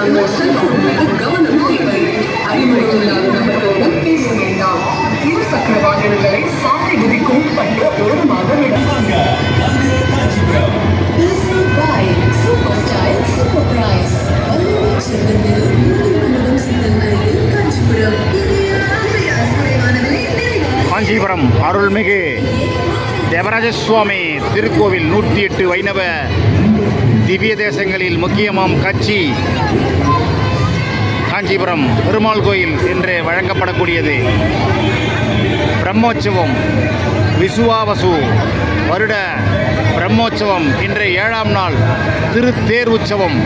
தங்கள் செல்போன் மீது கவனம் தேவை அறிமுகமில்லாத நபர்களுடன் பேச வேண்டாம் இருசக்கர வாகனங்களை சாலை விதிக்கு உட்பட்டு ஓரமாக விடுவாங்க super style super price Kanchipuram Kanchipuram அருள்மிகு தேவராஜ சுவாமி திருக்கோவில் நூற்றி எட்டு வைணவ திவ்ய தேசங்களில் முக்கியமாம் கட்சி. காஞ்சிபுரம் பெருமாள் கோயில் என்று வழங்கப்படக்கூடியது. பிரம்மோற்சவம் விசுவாவசு வருட பிரம்மோற்சவம் இன்று ஏழாம் நாள் திருத்தேர் உற்சவம்.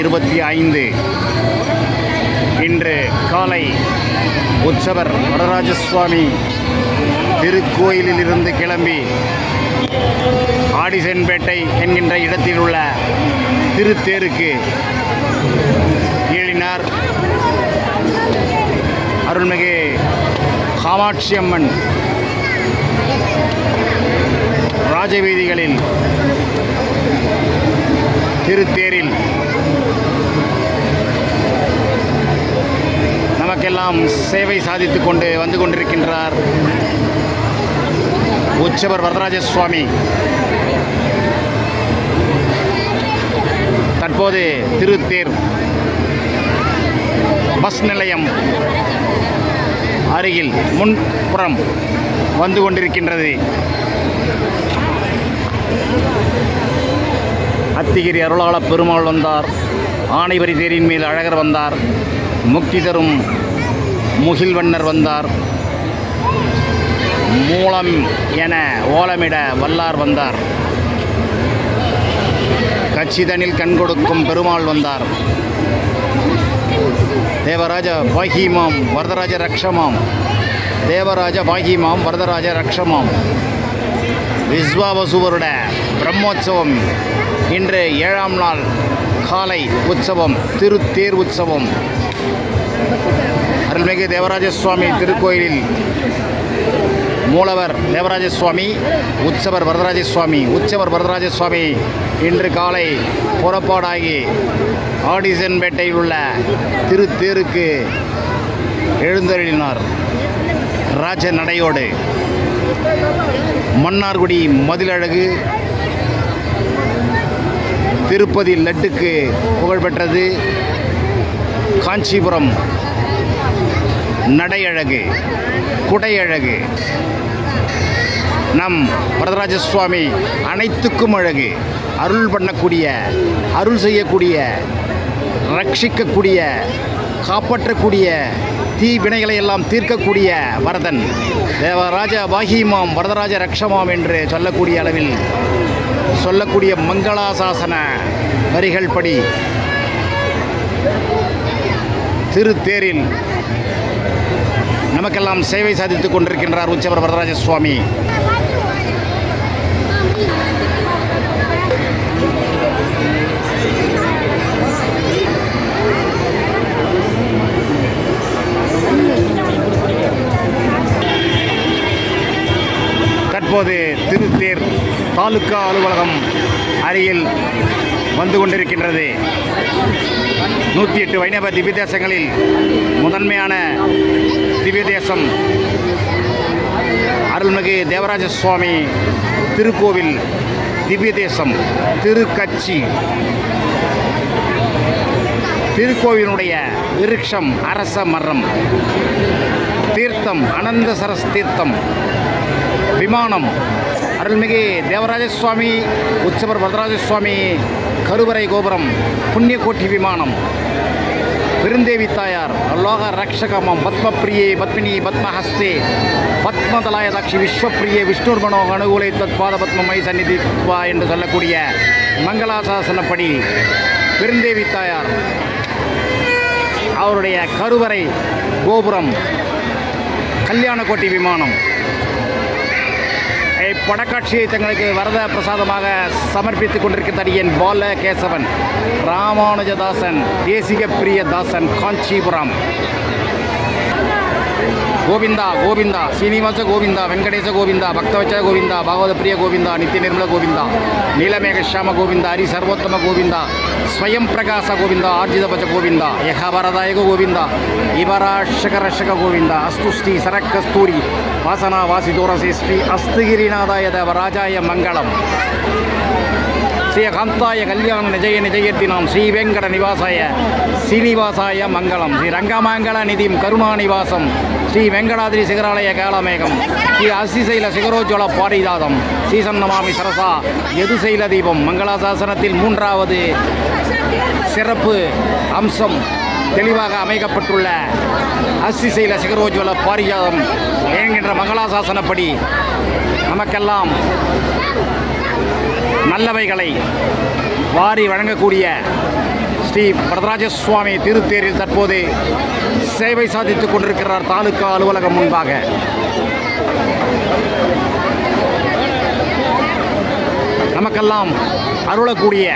இருபத்தி ஐந்து. இன்று காலை உற்சவர் வரதராஜ சுவாமி திருக்கோயிலிலிருந்து கிளம்பி ஆடிசன்பேட்டை என்கின்ற இடத்தில் உள்ள திருத்தேருக்கு ஏழினார் அருள்மிகு காமாட்சி அம்மன். ராஜவீதிகளில் திருத்தேரில் மக்களுக்கெல்லாம் சேவை சாதித்து கொண்டு வந்து கொண்டிருக்கின்றார் உச்சவர் வரதராஜ சுவாமி தற்போது திருத்தேர் பஸ் நிலையம் அருகில் முன்புறம் வந்து கொண்டிருக்கின்றது. அத்திகிரி அருளாள பெருமாள் வந்தார். ஆணைவரி தேரின் மேல் அழகர் வந்தார். முக்தி தரும் முகில்வண்ணர் வந்தார். மூலம் என ஓலமிட வல்லார் வந்தார். கச்சிதனில் கண் கொடுக்கும் பெருமாள் வந்தார். தேவராஜ பாகிமாம் வரதராஜ ரக்ஷமாம். தேவராஜ பாகிமாம் வரதராஜ ரக்ஷமாம். விஸ்வாவசுவருட பிரம்மோற்சவம் இன்று ஏழாம் நாள் காலை உற்சவம் திருத்தேர் உற்சவம். அருள்மிகு தேவராஜ சுவாமி திருக்கோயிலில் மூலவர் தேவராஜ சுவாமி உற்சவர் வரதராஜ சுவாமி உற்சவர் வரதராஜ சுவாமி இன்று காலை புறப்பாடாகி ஆடிசன்பேட்டையில் உள்ள திருத்தேருக்கு எழுந்தருளினார். ராஜ நடையோடு மன்னார்குடி மதிலழகு திருப்பதி லட்டுக்கு புகழ்பெற்றது. காஞ்சிபுரம் நடையழகு குடையழகு. நம் வரதராஜ சுவாமி அனைத்துக்கும் அழகு. அருள் பண்ணக்கூடிய அருள் செய்யக்கூடிய ரட்சிக்கக்கூடிய காப்பாற்றக்கூடிய தீ வினைகளை எல்லாம் தீர்க்கக்கூடிய வரதன் தேவராஜ வாகிமாம் வரதராஜ ரக்ஷமாம் என்று சொல்லக்கூடிய அளவில் சொல்லக்கூடிய மங்களாசாசன வரிகள் படி திருத்தேரில் நமக்கெல்லாம் சேவை சாதித்துக் கொண்டிருக்கின்றார் உச்சவர் வரதராஜ சுவாமி தற்போது திருத்தேர் தாலுக்கா அலுவலகம். அருகில் வந்து கொண்டிருக்கின்றது. நூற்றி எட்டு வைணவ திவ்ய தேசங்களில் முதன்மையான திவ்ய தேசம் அருள்மிகு தேவராஜ சுவாமி திருக்கோவில் திவ்ய தேசம் திருக்கட்சி. திருக்கோவிலுடைய விருட்சம் அரச மரம். தீர்த்தம் அனந்த சரஸ் தீர்த்தம். விமானம் அருள்மிகு தேவராஜ சுவாமி உற்சவர் வரதராஜ சுவாமி கருவறை கோபுரம் புண்ணியகோட்டி விமானம். பெருந்தேவி தாயார் லோக ரக்ஷகமம் பத்மப்பிரியே பத்மினி பத்மஹஸ்தே பத்மதலாயதாட்சி விஸ்வப்பிரியே விஷ்ணுர்மனோ அனுகூலை தத்பாத பத்மமை சந்நிதித்வா என்று சொல்லக்கூடிய மங்களாசாசனப்படி பெருந்தேவி தாயார் அவருடைய கருவறை கோபுரம் கல்யாணக்கோட்டை விமானம். இப்படக்காட்சியை தங்களுக்கு வரத பிரசாதமாக சமர்ப்பித்துக் கொண்டிருக்கிற அடியன் பால கேசவன் ராமானுஜதாசன் தேசிக பிரிய தாசன் காஞ்சிபுரம். கோவிந்தா கோவிந்தா ஸ்ரீனிவாச கோவிந்தா வெங்கடேச கோவிந்தா பக்தவச்ச கோவிந்தா பாகவத பிரிய கோவிந்தா நித்திய நிர்மல கோவிந்தா நீலமேகஷாம கோவிந்தா ஹரி சர்வோத்தம கோவிந்தா ஸ்வயம் பிரகாச கோவிந்தா ஆர்ஜித பச்ச கோவிந்தா யக வரதாயக கோவிந்தா இவராஷக ரஷக கோவிந்தா அஸ்து ஸ்ரீ சரக்கஸ்தூரி வாசனா வாசி தூரசே ஸ்ரீ அஸ்துகிரிநாதாய தேவராஜாய மங்களம். ஸ்ரீகாந்தாய கல்யாண நிஜய நிஜயத்தினாம் ஸ்ரீ வெங்கட நிவாசாய ஸ்ரீனிவாசாய மங்களம். ஸ்ரீ ரங்கமங்கள நிதிம் கருணாநிவாசம். ஸ்ரீ வெங்கடாதிரி சிகராலய காலமேகம் ஸ்ரீ அசிசைல சிகரோஜ்வல பாரிதாதம் ஸ்ரீசன்னமாமி சரசா. எதுசைல தீபம்? மங்களாசாசனத்தில் மூன்றாவது சிறப்பு அம்சம் தெளிவாக அமைக்கப்பட்டுள்ள அசிசைல சிகரோஜ்வல பாரிஜாதம் என்கின்ற மங்களாசாசனப்படி நமக்கெல்லாம் நல்லவைகளை வாரி வழங்கக்கூடிய ஸ்ரீ வரதராஜ சுவாமி திருத்தேரில் தற்போது சேவை சாதித்துக் கொண்டிருக்கிறார் தாலுகா அலுவலகம் முன்பாக. நமக்கெல்லாம் அருளக்கூடிய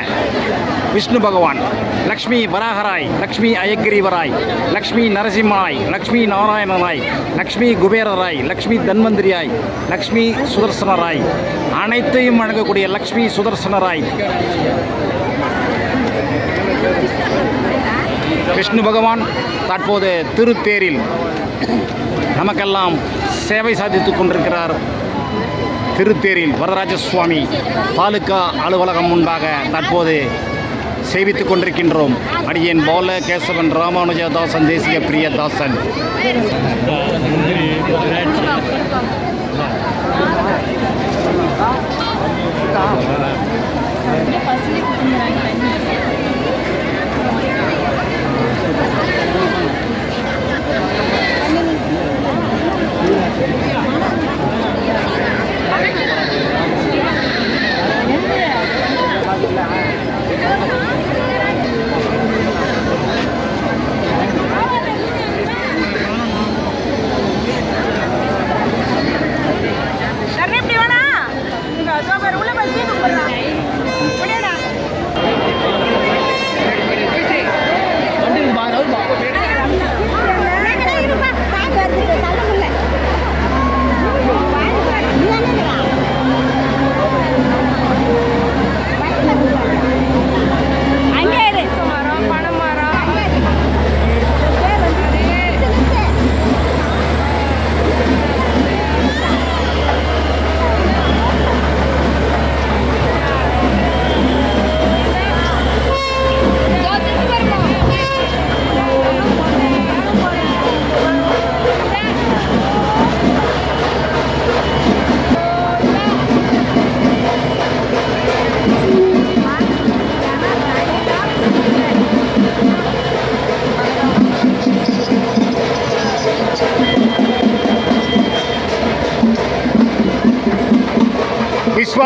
விஷ்ணு பகவான். லக்ஷ்மி வராகராய் லக்ஷ்மி அயக்கிரீவராய் லக்ஷ்மி நரசிம்மனாய் லக்ஷ்மி நாராயணனாய் லக்ஷ்மி குபேரராய் லக்ஷ்மி தன்வந்திரியாய் லக்ஷ்மி சுதர்சனராய். அனைத்தையும் வழங்கக்கூடிய லக்ஷ்மி சுதர்சனராய். விஷ்ணு பகவான் தற்போது திருத்தேரில் நமக்கெல்லாம் சேவை சாதித்துக் கொண்டிருக்கிறார். திருத்தேரில் வரதராஜ சுவாமி தாலுகா அலுவலகம் முன்பாக தற்போது சேவித்துக் கொண்டிருக்கின்றோம். அடியேன் பால கேசவன் ராமானுஜதாசன் தேசிய பிரியதாசன். சரி Bên kia.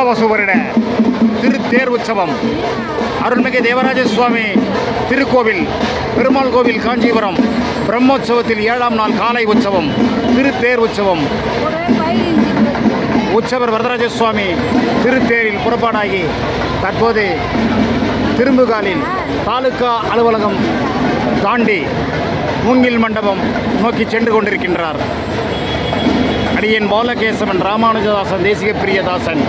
விஸ்வாவசு திருத்தேர் உற்சவம் அருள்மிகு தேவராஜ சுவாமி திருக்கோவில் பெருமாள் கோவில் காஞ்சிபுரம் பிரம்மோற்சவத்தில் ஏழாம் நாள் காலை உற்சவம் திருத்தேர் உற்சவம் உற்சவர் வரதராஜ சுவாமி திருத்தேரில் புறப்பாடாகி தற்போது திரும்புகாலில் தாலுகா அலுவலகம் தாண்டி மூங்கில் மண்டபம் நோக்கி சென்று கொண்டிருக்கின்றார். அடியேன் பாலகேசவன் ராமானுஜதாசன் தேசிய பிரியதாசன்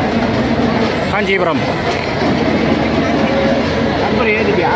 காஞ்சிபுரம். நம்பர் ஏதுப்பியா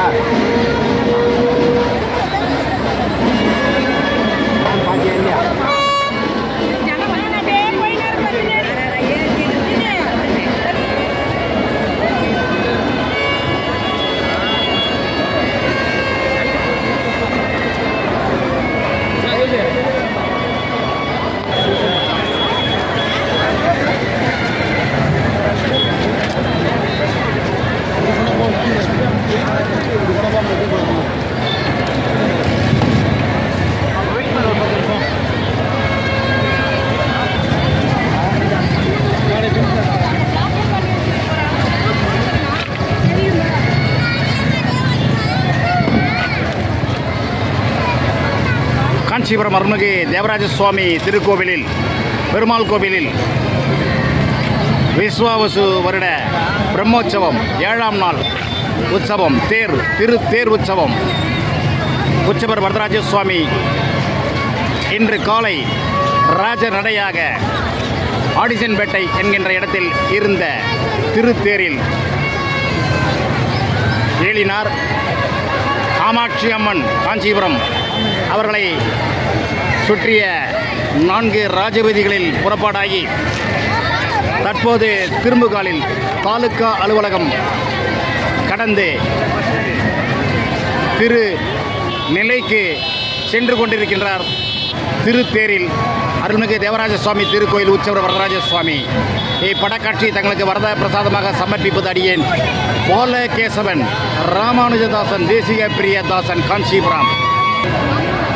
காஞ்சிபுரம் அருள்மிகு தேவராஜ சுவாமி திருக்கோவிலில் பெருமாள் கோவிலில் விஸ்வாவசு வருட பிரம்மோற்சவம் ஏழாம் நாள் உற்சவம் தேர் திரு தேர் உற்சவம். உச்சபர் வரதராஜ சுவாமி இன்று காலை ராஜ நடையாக ஆடிசன்பேட்டை என்கின்ற இடத்தில் இருந்த திருத்தேரில் ஏழினார் காமாட்சி அம்மன் காஞ்சிபுரம் அவர்களை சுற்றிய நான்கு ராஜவீதிகளில் புறப்பாடாகி தற்போது திரும்புகாலில் தாலுகா அலுவலகம் கடந்து திரு நிலைக்கு சென்று கொண்டிருக்கின்றார். திருத்தேரில் அருள்மிகு தேவராஜ சுவாமி திருக்கோயில் உற்சவர் வரதராஜ சுவாமி இப்படக்காட்சி தங்களுக்கு வரத பிரசாதமாக சமர்ப்பிப்பது அடியேன். போல கேசவன் ராமானுஜதாசன் தேசிக பிரியதாசன் காஞ்சிபுரம். Thank you.